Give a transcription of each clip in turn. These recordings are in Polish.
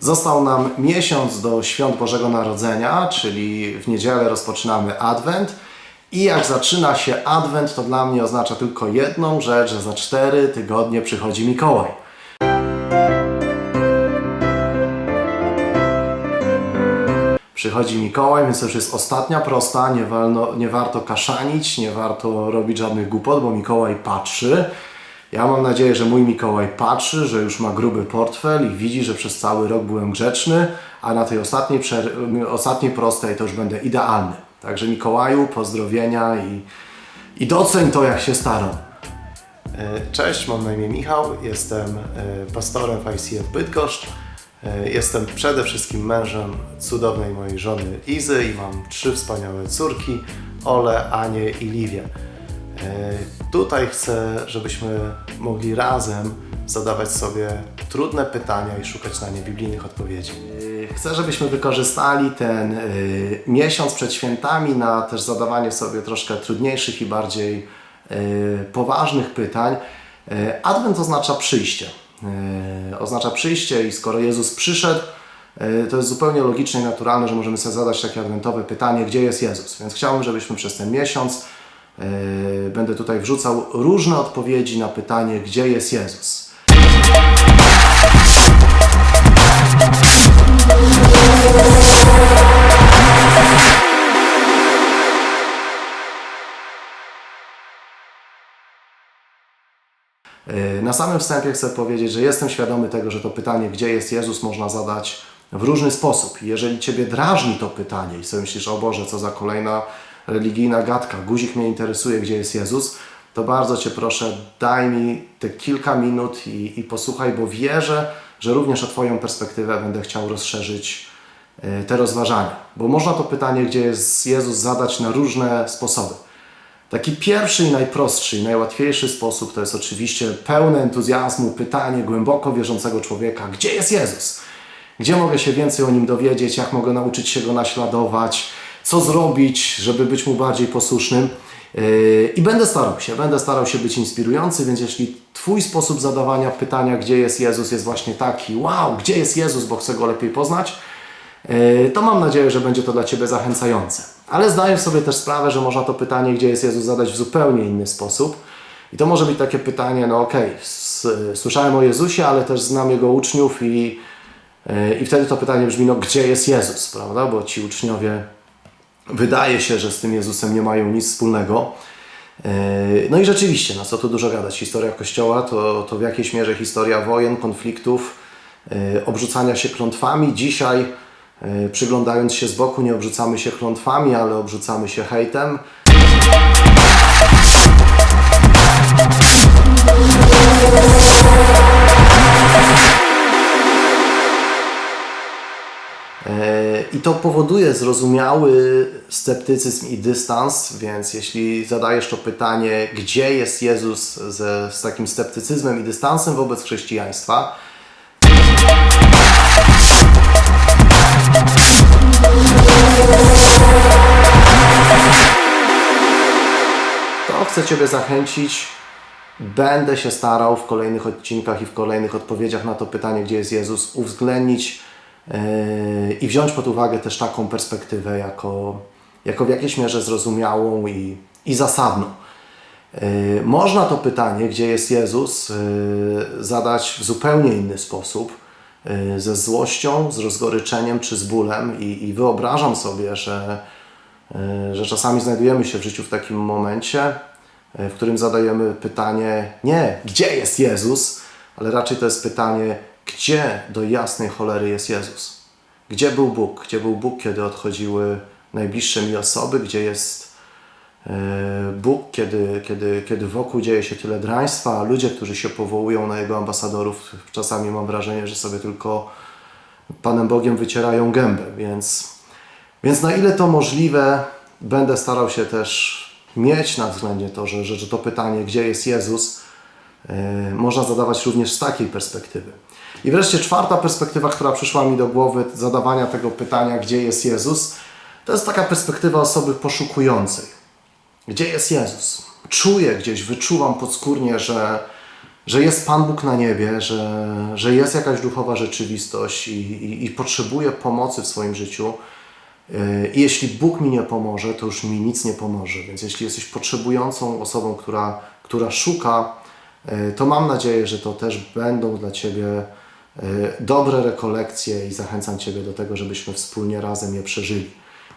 Został nam miesiąc do świąt Bożego Narodzenia, czyli w niedzielę rozpoczynamy Adwent. I jak zaczyna się Adwent, to dla mnie oznacza tylko jedną rzecz, że za cztery tygodnie przychodzi Mikołaj. Przychodzi Mikołaj, więc to już jest ostatnia prosta, nie, walno, nie warto kaszanić, nie warto robić żadnych głupot, bo Mikołaj patrzy. Ja mam nadzieję, że mój Mikołaj patrzy, że już ma gruby portfel i widzi, że przez cały rok byłem grzeczny, a na tej ostatniej, ostatniej prostej to już będę idealny. Także Mikołaju, pozdrowienia i, i doceń to, jak się staram. E, Cześć, mam na imię Michał, jestem e, pastorem w ICF Bydgoszcz. E, Jestem przede wszystkim mężem cudownej mojej żony Izy i mam trzy wspaniałe córki, Ole, Anię i Liwię. Tutaj chcę, żebyśmy mogli razem zadawać sobie trudne pytania i szukać na nie biblijnych odpowiedzi. E, Chcę, żebyśmy wykorzystali ten e, miesiąc przed świętami na też zadawanie sobie troszkę trudniejszych i bardziej e, poważnych pytań. Adwent oznacza przyjście. Oznacza przyjście i skoro Jezus przyszedł, to jest zupełnie logiczne i naturalne, że możemy sobie zadać takie adwentowe pytanie, gdzie jest Jezus. Więc chciałbym, żebyśmy przez ten miesiąc będę tutaj wrzucał różne odpowiedzi na pytanie, gdzie jest Jezus. Yy, Na samym wstępie chcę powiedzieć, że jestem świadomy tego, że to pytanie, gdzie jest Jezus, można zadać w różny sposób. Jeżeli Ciebie drażni to pytanie i sobie myślisz, o Boże, co za kolejna religijna gadka, guzik mnie interesuje, gdzie jest Jezus, to bardzo Cię proszę, daj mi te kilka minut i, i posłuchaj, bo wierzę, że również o Twoją perspektywę będę chciał rozszerzyć yy, te rozważania. Bo można to pytanie, gdzie jest Jezus, zadać na różne sposoby. Taki pierwszy i najprostszy i najłatwiejszy sposób to jest oczywiście pełne entuzjazmu pytanie głęboko wierzącego człowieka, gdzie jest Jezus? Gdzie mogę się więcej o Nim dowiedzieć? Jak mogę nauczyć się Go naśladować? Co zrobić, żeby być Mu bardziej posłusznym? Yy, I będę starał się, będę starał się być inspirujący, więc jeśli Twój sposób zadawania pytania, gdzie jest Jezus, jest właśnie taki, wow, gdzie jest Jezus, bo chcę Go lepiej poznać, Yy, to mam nadzieję, że będzie to dla Ciebie zachęcające. Ale zdaję sobie też sprawę, że można to pytanie, gdzie jest Jezus, zadać w zupełnie inny sposób. I to może być takie pytanie, no okej, s- słyszałem o Jezusie, ale też znam Jego uczniów i, yy, i wtedy to pytanie brzmi, no gdzie jest Jezus, prawda? Bo ci uczniowie wydaje się, że z tym Jezusem nie mają nic wspólnego. Yy, No i rzeczywiście, no co tu dużo gadać, historia Kościoła to, to w jakiejś mierze historia wojen, konfliktów, yy, obrzucania się klątwami. Dzisiaj, yy, przyglądając się z boku, nie obrzucamy się klątwami, ale obrzucamy się hejtem. I to powoduje zrozumiały sceptycyzm i dystans, więc jeśli zadajesz to pytanie, gdzie jest Jezus ze, z takim sceptycyzmem i dystansem wobec chrześcijaństwa, to chcę Ciebie zachęcić. Będę się starał w kolejnych odcinkach i w kolejnych odpowiedziach na to pytanie, gdzie jest Jezus, uwzględnić i wziąć pod uwagę też taką perspektywę jako, jako w jakiejś mierze zrozumiałą i, i zasadną. Yy, Można to pytanie, gdzie jest Jezus, yy, zadać w zupełnie inny sposób, yy, ze złością, z rozgoryczeniem czy z bólem, i, i wyobrażam sobie, że, yy, że czasami znajdujemy się w życiu w takim momencie, yy, w którym zadajemy pytanie nie, gdzie jest Jezus, ale raczej to jest pytanie, gdzie do jasnej cholery jest Jezus? Gdzie był Bóg? Gdzie był Bóg, kiedy odchodziły najbliższe mi osoby? Gdzie jest e, Bóg, kiedy, kiedy, kiedy wokół dzieje się tyle draństwa, a ludzie, którzy się powołują na Jego ambasadorów, czasami mam wrażenie, że sobie tylko Panem Bogiem wycierają gębę, więc, więc na ile to możliwe, będę starał się też mieć na względzie to, że, że, to pytanie, gdzie jest Jezus, e, można zadawać również z takiej perspektywy. I wreszcie czwarta perspektywa, która przyszła mi do głowy, zadawania tego pytania, gdzie jest Jezus, to jest taka perspektywa osoby poszukującej. Gdzie jest Jezus? Czuję gdzieś, wyczuwam podskórnie, że, że jest Pan Bóg na niebie, że, że jest jakaś duchowa rzeczywistość i, i, i potrzebuję pomocy w swoim życiu. Yy, I jeśli Bóg mi nie pomoże, to już mi nic nie pomoże. Więc jeśli jesteś potrzebującą osobą, która, która szuka, yy, to mam nadzieję, że to też będą dla Ciebie dobre rekolekcje i zachęcam Ciebie do tego, żebyśmy wspólnie razem je przeżyli.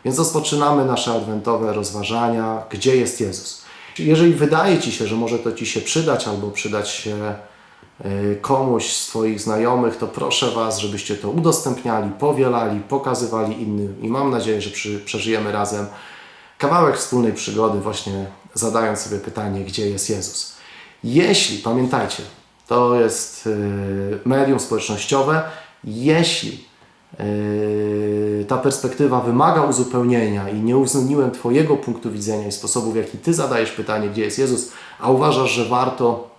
Więc rozpoczynamy nasze adwentowe rozważania, gdzie jest Jezus. Jeżeli wydaje Ci się, że może to Ci się przydać albo przydać się y, komuś z Twoich znajomych, to proszę Was, żebyście to udostępniali, powielali, pokazywali innym i mam nadzieję, że przy, przeżyjemy razem kawałek wspólnej przygody, właśnie zadając sobie pytanie, gdzie jest Jezus. Jeśli, pamiętajcie, to jest y, medium społecznościowe, jeśli Yy, ta perspektywa wymaga uzupełnienia i nie uwzględniłem Twojego punktu widzenia i sposobu, w jaki Ty zadajesz pytanie, gdzie jest Jezus, a uważasz, że warto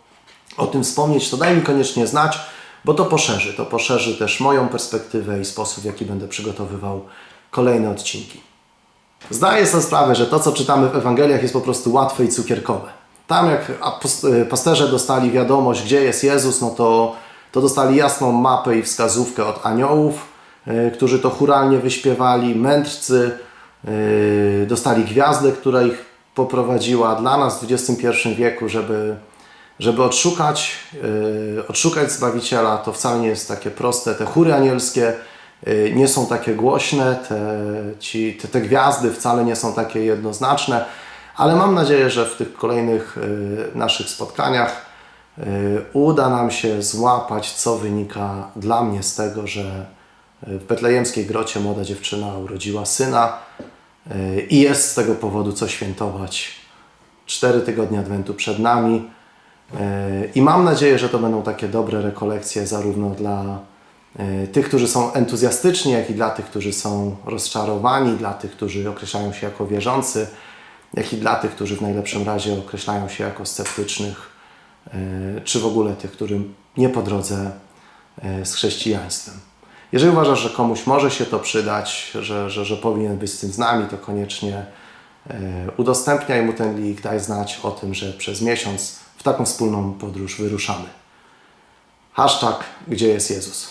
o tym wspomnieć, to daj mi koniecznie znać, bo to poszerzy. To poszerzy też moją perspektywę i sposób, w jaki będę przygotowywał kolejne odcinki. Zdaję sobie sprawę, że to, co czytamy w Ewangeliach, jest po prostu łatwe i cukierkowe. Tam, jak y, pasterze dostali wiadomość, gdzie jest Jezus, no to, to dostali jasną mapę i wskazówkę od aniołów, y, którzy to churalnie wyśpiewali. Mędrcy y, dostali gwiazdę, która ich poprowadziła dla nas w XXI wieku, żeby, żeby odszukać, odszukać Zbawiciela. To wcale nie jest takie proste. Te chóry anielskie nie są takie głośne, te, ci, te, te gwiazdy wcale nie są takie jednoznaczne, ale mam nadzieję, że w tych kolejnych y, naszych spotkaniach y, uda nam się złapać, co wynika dla mnie z tego, że w betlejemskiej grocie młoda dziewczyna urodziła syna y, i jest z tego powodu co świętować. Cztery tygodnie Adwentu przed nami. Y, I mam nadzieję, że to będą takie dobre rekolekcje zarówno dla y, tych, którzy są entuzjastyczni, jak i dla tych, którzy są rozczarowani, dla tych, którzy określają się jako wierzący, jak i dla tych, którzy w najlepszym razie określają się jako sceptycznych, y, czy w ogóle tych, którym nie po drodze y, z chrześcijaństwem. Jeżeli uważasz, że komuś może się to przydać, że, że, że powinien być z tym z nami, to koniecznie e, udostępniaj mu ten link, daj znać o tym, że przez miesiąc w taką wspólną podróż wyruszamy. Hashtag, gdzie jest Jezus.